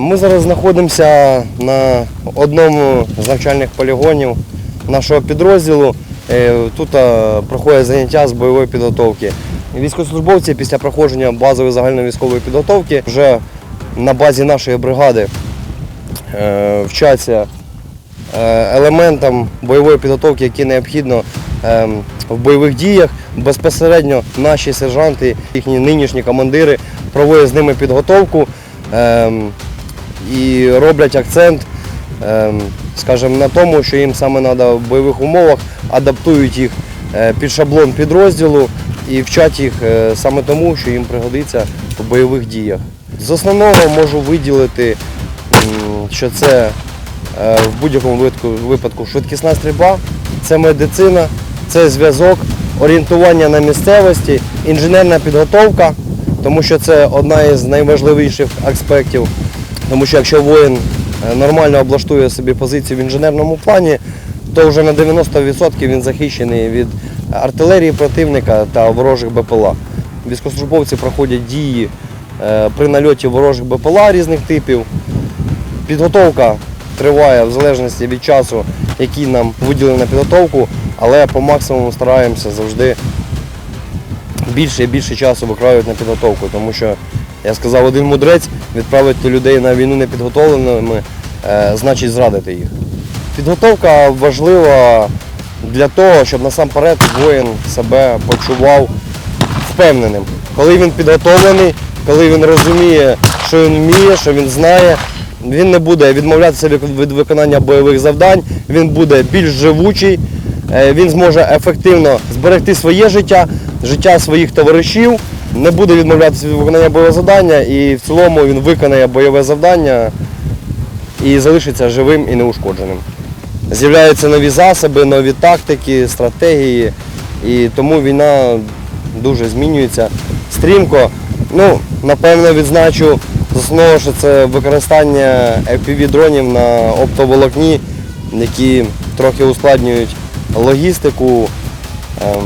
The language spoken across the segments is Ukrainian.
Ми зараз знаходимося на одному з навчальних полігонів нашого підрозділу. Е, Тут е, проходять заняття з бойової підготовки. Військовослужбовці після проходження базової загальновійськової підготовки вже на базі нашої бригади е, вчаться елементам бойової підготовки, які необхідно в бойових діях. Безпосередньо наші сержанти, їхні нинішні командири проводять з ними підготовку е, і роблять акцент, е, скажімо, на тому, що їм саме треба в бойових умовах, адаптують їх е, під шаблон підрозділу і вчать їх е, саме тому, що їм пригодиться в бойових діях. З основного можу виділити, що це Е, в будь-якому випадку швидкісна стрільба, це медицина, це зв'язок, орієнтування на місцевості, інженерна підготовка, тому що це одна із найважливіших аспектів. Тому що якщо воїн е, нормально облаштує собі позицію в інженерному плані, то вже на 90% він захищений від артилерії противника та ворожих БПЛА. Військовослужбовці проходять дії е, при нальоті ворожих БПЛА різних типів. Підготовка триває в залежності від часу, який нам виділено на підготовку, але по максимуму стараємося завжди більше і більше часу викрають на підготовку, тому що, я сказав, один мудрець відправити людей на війну непідготовленими, е, значить зрадити їх. Підготовка важлива для того, щоб насамперед воїн себе почував впевненим. Коли він підготовлений, коли він розуміє, що він вміє, що він знає, він не буде відмовлятися від виконання бойових завдань, він буде більш живучий, е, він зможе ефективно зберегти своє життя, життя своїх товаришів, не буде відмовлятися від виконання бойового завдання і в цілому він виконає бойове завдання і залишиться живим і неушкодженим. З'являються нові засоби, нові тактики, стратегії, і тому війна дуже змінюється стрімко. Ну, напевно, відзначу основного, що це використання FPV-дронів на оптоволокні, які трохи ускладнюють логістику, ем,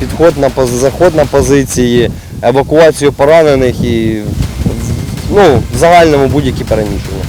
підход на заход на позиції, евакуацію поранених і ну, в загальному будь-які переміщення.